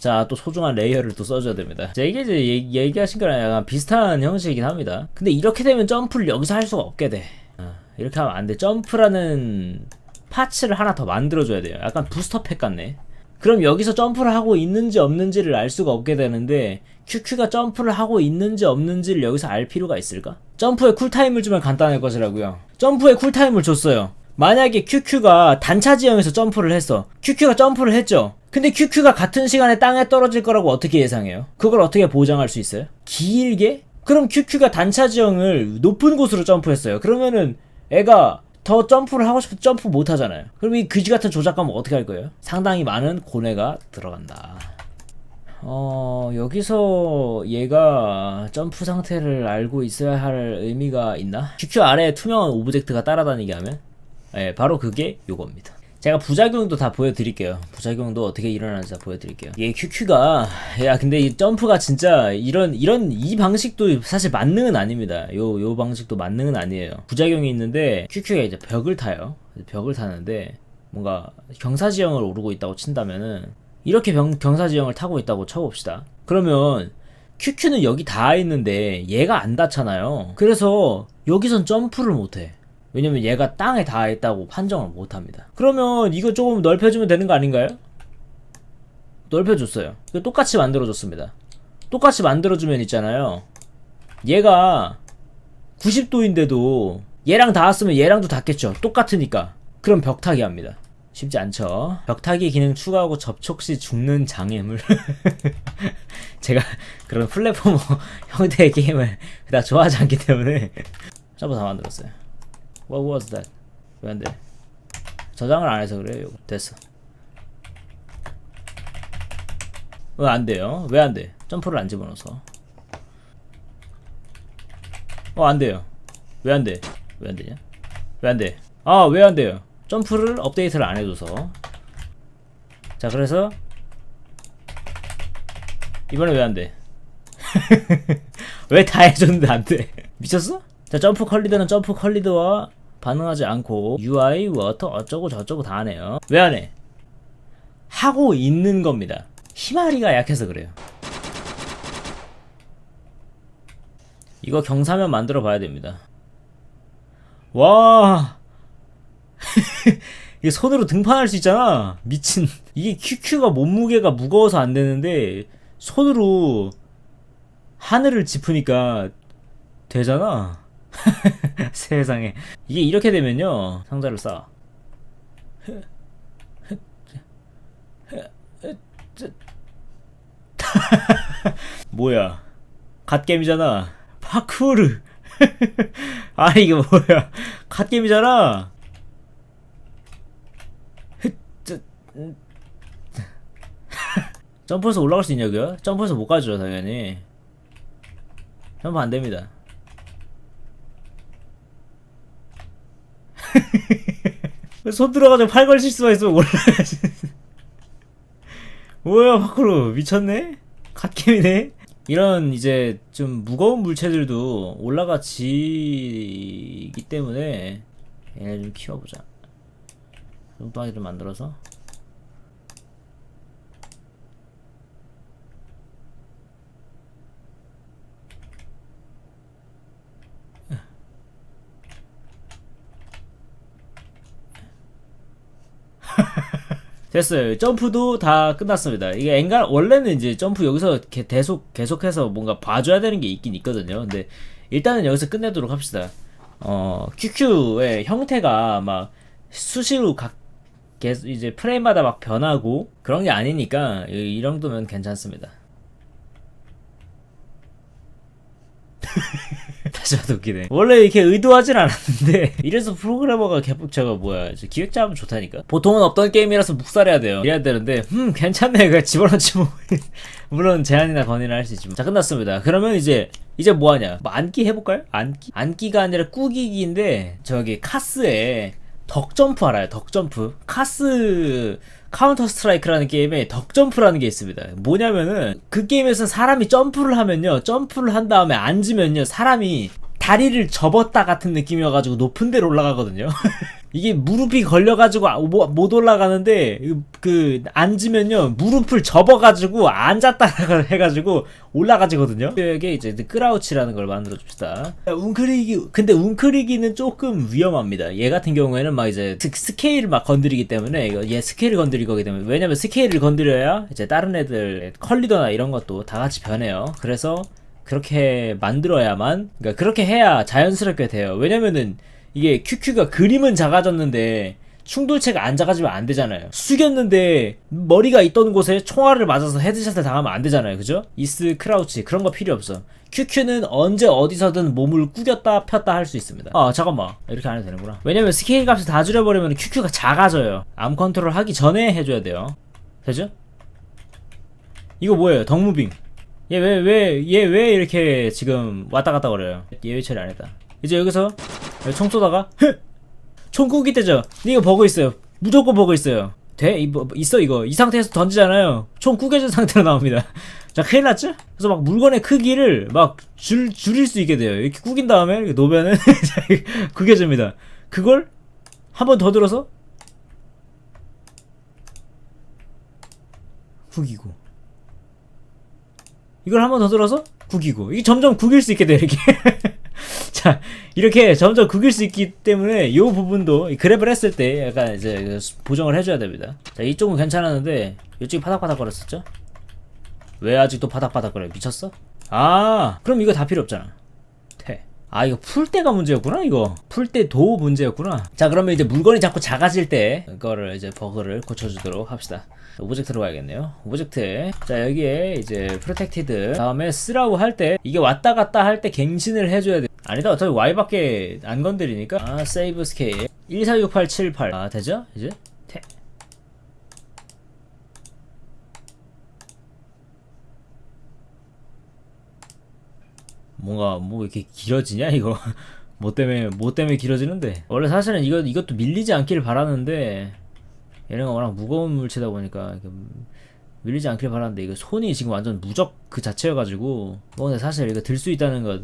자, 또 소중한 레이어를 또 써줘야 됩니다. 자, 이게 이제 얘기, 얘기하신 거랑 약간 비슷한 형식이긴 합니다. 근데 이렇게 되면 점프를 여기서 할 수가 없게 돼. 어, 이렇게 하면 안 돼. 점프라는 파츠를 하나 더 만들어줘야 돼요. 약간 부스터 팩 같네. 그럼 여기서 점프를 하고 있는지 없는지를 알 수가 없게 되는데 QQ가 점프를 하고 있는지 없는지를 여기서 알 필요가 있을까? 점프에 쿨타임을 주면 간단할 것이라고요. 점프에 쿨타임을 줬어요. 만약에 QQ가 단차 지형에서 점프를 했어. QQ가 점프를 했죠. 근데 QQ가 같은 시간에 땅에 떨어질 거라고 어떻게 예상해요? 그걸 어떻게 보장할 수 있어요? 길게? 그럼 QQ가 단차 지형을 높은 곳으로 점프했어요. 그러면은 애가 더 점프를 하고 싶어도 점프 못 하잖아요. 그럼 이 그지 같은 조작감은 어떻게 할 거예요? 상당히 많은 고뇌가 들어간다. 어, 여기서 얘가 점프 상태를 알고 있어야 할 의미가 있나? QQ 아래에 투명한 오브젝트가 따라다니게 하면? 예, 바로 그게 요겁니다. 제가 부작용도 다 보여드릴게요. 부작용도 어떻게 일어나는지 다 보여드릴게요. 이게 QQ가 야 근데 이 점프가 진짜 이런 이런 이 방식도 사실 만능은 아닙니다. 요 요 방식도 만능은 아니에요. 부작용이 있는데 QQ가 이제 벽을 타요. 벽을 타는데 뭔가 경사지형을 오르고 있다고 친다면은 이렇게 병, 경사지형을 타고 있다고 쳐봅시다. 그러면 QQ는 여기 닿아 있는데 얘가 안 닿잖아요. 그래서 여기선 점프를 못해. 왜냐면 얘가 땅에 닿아 있다고 판정을 못 합니다. 그러면 이거 조금 넓혀주면 되는 거 아닌가요? 넓혀줬어요. 똑같이 만들어줬습니다. 똑같이 만들어주면 있잖아요. 얘가 90도인데도 얘랑 닿았으면 얘랑도 닿겠죠. 똑같으니까. 그럼 벽타기 합니다. 쉽지 않죠. 벽타기 기능 추가하고 접촉 시 죽는 장애물. 제가 그런 플랫포머 형태의 게임을 그닥 좋아하지 않기 때문에 점프 다 만들었어요. What was that? 왜 안 돼? 저장을 안 해서 그래요. 이거. 됐어. 왜 안 돼요? 왜 안 돼? 점프를 안 집어넣어서. 어, 안 돼요. 왜 안 돼? 왜 안 되냐? 왜 안 돼? 아, 왜 안 돼요? 점프를 업데이트를 안 해줘서. 자, 그래서 이번에 왜 안 돼? 왜 다 해줬는데 안 돼? 미쳤어? 자, 점프 컬리더는 점프 컬리더와 반응하지 않고 UI, 워터 어쩌고 저쩌고 다 하네요. 왜 안 해? 하고 있는 겁니다. 희마리가 약해서 그래요. 이거 경사면 만들어 봐야 됩니다. 와. 이게 손으로 등판할 수 있잖아. 미친. 이게 QQ가 몸무게가 무거워서 안 되는데 손으로 하늘을 짚으니까 되잖아. 세상에. 이게 이렇게 되면요. 상자를 쌓아. 뭐야. 갓겜이잖아. 파쿠르. 아, 이게 뭐야. 갓겜이잖아. 점프해서 올라갈 수 있냐고요? 점프해서 못 가죠, 당연히. 점프 안 됩니다. 손 들어가지고 팔 걸칠 수가 있으면 올라가야지. 뭐야, 파크로. 미쳤네? 갓게임이네? 이런 이제 좀 무거운 물체들도 올라가지기 때문에 얘네 좀 키워보자. 뚱뚱하게 만들어서. 됐어요. 점프도 다 끝났습니다. 이게 엔간 원래는 이제 점프 여기서 계속 계속해서 뭔가 봐줘야 되는 게 있긴 있거든요. 근데 일단은 여기서 끝내도록 합시다. 어 QQ의 형태가 막 수시로 각 계속 이제 프레임마다 막 변하고 그런 게 아니니까 이, 이 정도면 괜찮습니다. 봐도 웃기네. 원래 이렇게 의도하진 않았는데 이래서 프로그래머가 개복차가 뭐야 기획자 하면 좋다니까. 보통은 없던 게임이라서 묵살해야 돼요. 이래야 되는데 음 괜찮네 그냥 집어넣지 뭐. 물론 제한이나 건의는 할 수 있지만 자 끝났습니다. 그러면 이제 이제 뭐하냐? 뭐 안기 해볼까요? 안기? 안기가 아니라 꾸기기인데 저기 카스에 덕점프 알아요? 덕점프. 카스 카운터 스트라이크라는 게임에 덕점프라는 게 있습니다. 뭐냐면은 그 게임에서 사람이 점프를 하면요. 점프를 한 다음에 앉으면요. 사람이 다리를 접었다 같은 느낌이어가지고 높은 데로 올라가거든요. 이게 무릎이 걸려가지고 아- 뭐- 못 올라가는데 그 앉으면요 무릎을 접어가지고 앉았다 해가지고 올라가지거든요. 이게 이제 크라우치라는 걸 만들어 줍시다. 웅크리기 근데 웅크리기는 조금 위험합니다. 얘 같은 경우에는 막 이제 스- 스케일을 막 건드리기 때문에 이거 얘 스케일을 건드릴 거기 때문에 왜냐면 스케일을 건드려야 이제 다른 애들 컬리더나 이런 것도 다 같이 변해요. 그래서 그렇게 만들어야만 그러니까 그렇게 해야 자연스럽게 돼요. 왜냐면은 이게 QQ가 그림은 작아졌는데 충돌체가 안 작아지면 안 되잖아요. 숙였는데 머리가 있던 곳에 총알을 맞아서 헤드샷을 당하면 안 되잖아요. 그죠? 이스 크라우치 그런 거 필요 없어. QQ는 언제 어디서든 몸을 꾸겼다 폈다 할 수 있습니다. 아 잠깐만 이렇게 안 해도 되는구나. 왜냐면 스케일 값을 다 줄여버리면 QQ가 작아져요. 암 컨트롤 하기 전에 해줘야 돼요. 되죠? 이거 뭐예요? 덕무빙. 얘 왜 왜 얘 왜 이렇게 지금 왔다 갔다 거려요? 예외 처리 안 했다. 이제 여기서 총 쏘다가 총 끄기 때죠. 이거 버그 있어요. 무조건 버그 있어요. 돼? 이, 뭐, 있어 이거. 이 상태에서 던지잖아요. 총 구겨진 상태로 나옵니다. 자 큰일 났죠? 그래서 막 물건의 크기를 막 줄, 줄일 수 있게 돼요. 이렇게 구긴 다음에 이렇게 놓으면은 구겨집니다. 그걸 한 번 더 들어서 구기고 이걸 한 번 더 들어서 구기고 이게 점점 구길 수 있게 돼 이렇게 자 이렇게 점점 구길 수 있기 때문에 이 부분도 이 그랩을 했을 때 약간 이제 그 보정을 해줘야 됩니다. 자 이쪽은 괜찮았는데 이쪽이 파닥파닥 거렸었죠? 왜 아직도 파닥파닥 거려? 미쳤어? 아 그럼 이거 다 필요 없잖아. 태. 아 이거 풀 때가 문제였구나 이거. 풀 때도 문제였구나. 자 그러면 이제 물건이 자꾸 작아질 때 그거를 이제 버그를 고쳐주도록 합시다. 오브젝트로 가야겠네요. 오브젝트. 자 여기에 이제 프로텍티드 다음에 쓰라고 할 때 이게 왔다 갔다 할 때 갱신을 해줘야 돼. 아니다 어차피 Y밖에 안 건드리니까. 아 세이브 스케일 146878 아 되죠? 이제 뭔가 뭐 이렇게 길어지냐 이거? 뭐 때문에 뭐 때문에 길어지는데? 원래 사실은 이거 이것도 밀리지 않기를 바라는데 얘네가 워낙 무거운 물체다 보니까 이게 밀리지 않길 바라는데 이거 손이 지금 완전 무적 그 자체여가지고 뭐 근데 사실 이거 들 수 있다는 것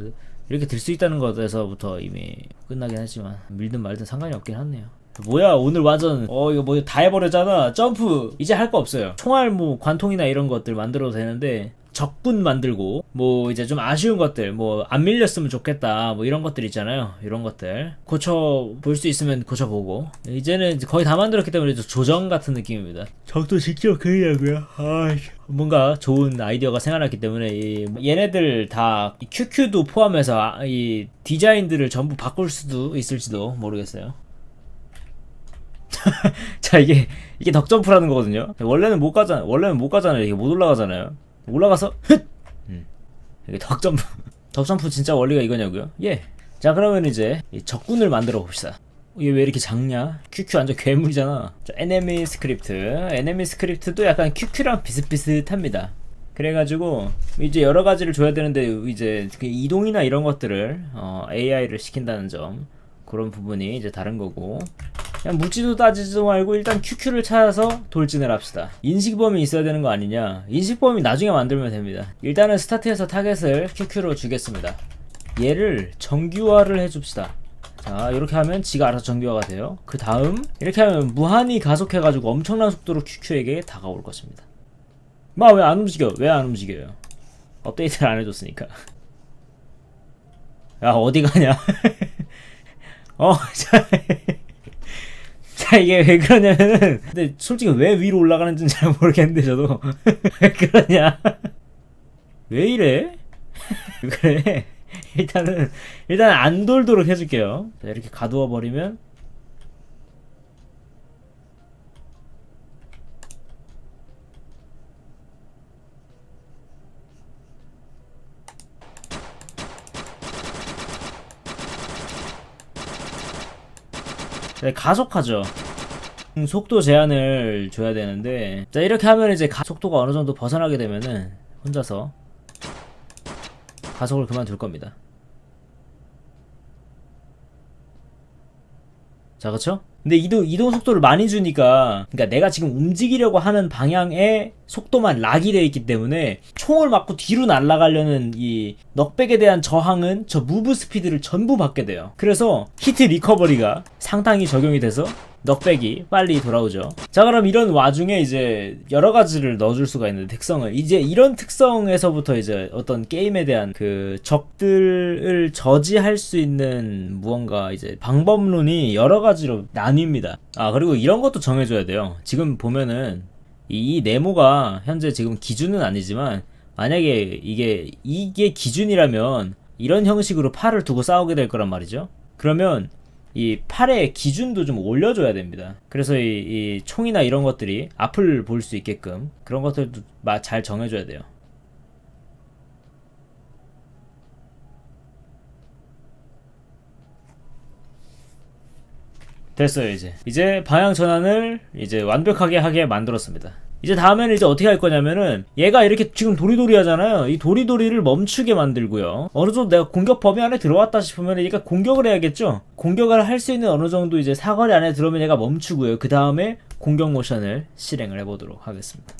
이렇게 들 수 있다는 것에서부터 이미 끝나긴 했지만 밀든 말든 상관이 없긴 하네요. 뭐야 오늘 완전. 어 이거 뭐 다 해버렸잖아. 점프. 이제 할 거 없어요. 총알 뭐 관통이나 이런 것들 만들어도 되는데 적군 만들고 뭐 이제 좀 아쉬운 것들 뭐 안 밀렸으면 좋겠다 뭐 이런 것들 있잖아요. 이런 것들. 고쳐 볼 수 있으면 고쳐 보고. 이제는 이제 거의 다 만들었기 때문에 좀 조정 같은 느낌입니다. 적도 직접 그리려고요? 아 뭔가 좋은 아이디어가 생겨났기 때문에 이 얘네들 다 QQ도 포함해서 아- 이 디자인들을 전부 바꿀 수도 있을지도 모르겠어요. 자 이게 이게 덕점프라는 거거든요. 원래는 못 가잖아 원래는 못 가잖아요. 이게 못 올라가잖아요 올라가서 흣 음. 이게 덕점프. 덕점프 진짜 원리가 이거냐고요? 예 자 그러면 이제 이 적군을 만들어 봅시다. 이게 왜 이렇게 작냐? QQ 완전 괴물이잖아. 자 enemy 스크립트 enemy 스크립트도 약간 QQ랑 비슷비슷합니다. 그래가지고 이제 여러 가지를 줘야 되는데 이제 그 이동이나 이런 것들을 어, AI를 시킨다는 점 그런 부분이 이제 다른 거고 그냥 묻지도 따지지도 말고 일단 QQ를 찾아서 돌진을 합시다. 인식범위 있어야 되는 거 아니냐? 인식범위 나중에 만들면 됩니다. 일단은 스타트에서 타겟을 QQ로 주겠습니다. 얘를 정규화를 해줍시다. 자, 이렇게 하면 지가 알아서 정규화가 돼요. 그 다음, 이렇게 하면 무한히 가속해가지고 엄청난 속도로 QQ에게 다가올 것입니다. 마, 왜 안 움직여? 왜 안 움직여요? 업데이트를 안 해줬으니까. 야, 어디 가냐? 어, 자. 자 이게 왜 그러냐면은 근데 솔직히 왜 위로 올라가는지는 잘 모르겠는데 저도. 왜 그러냐. 왜 이래? 그래. 일단은 일단 안 돌도록 해줄게요. 자, 이렇게 가두어 버리면 가속하죠. 음, 속도 제한을 줘야 되는데 자 이렇게 하면 이제 가- 속도가 어느 정도 벗어나게 되면은 혼자서 가속을 그만둘 겁니다. 자 그쵸? 근데 이동 이동 속도를 많이 주니까 그러니까 내가 지금 움직이려고 하는 방향에 속도만 락이 되어 있기 때문에 총을 맞고 뒤로 날아가려는 이 넉백에 대한 저항은 저 무브 스피드를 전부 받게 돼요. 그래서 히트 리커버리가 상당히 적용이 돼서 넉백이 빨리 돌아오죠. 자, 그럼 이런 와중에 이제 여러 가지를 넣어줄 수가 있는데 특성을 이제 이런 특성에서부터 이제 어떤 게임에 대한 그 적들을 저지할 수 있는 무언가 이제 방법론이 여러 가지로 나 뉩니다. 아, 그리고 이런 것도 정해줘야 돼요. 지금 보면은 이 네모가 현재 지금 기준은 아니지만 만약에 이게 이게 기준이라면 이런 형식으로 팔을 두고 싸우게 될 거란 말이죠. 그러면 이 팔의 기준도 좀 올려줘야 됩니다. 그래서 이, 이 총이나 이런 것들이 앞을 볼 수 있게끔 그런 것들도 마- 잘 정해줘야 돼요. 됐어요 이제. 이제 방향 전환을 이제 완벽하게 하게 만들었습니다. 이제 다음에는 이제 어떻게 할 거냐면은 얘가 이렇게 지금 도리도리 하잖아요. 이 도리도리를 멈추게 만들고요. 어느 정도 내가 공격 범위 안에 들어왔다 싶으면 얘가 공격을 해야겠죠? 공격을 할 수 있는 어느 정도 이제 사거리 안에 들어오면 얘가 멈추고요. 그 다음에 공격 모션을 실행을 해보도록 하겠습니다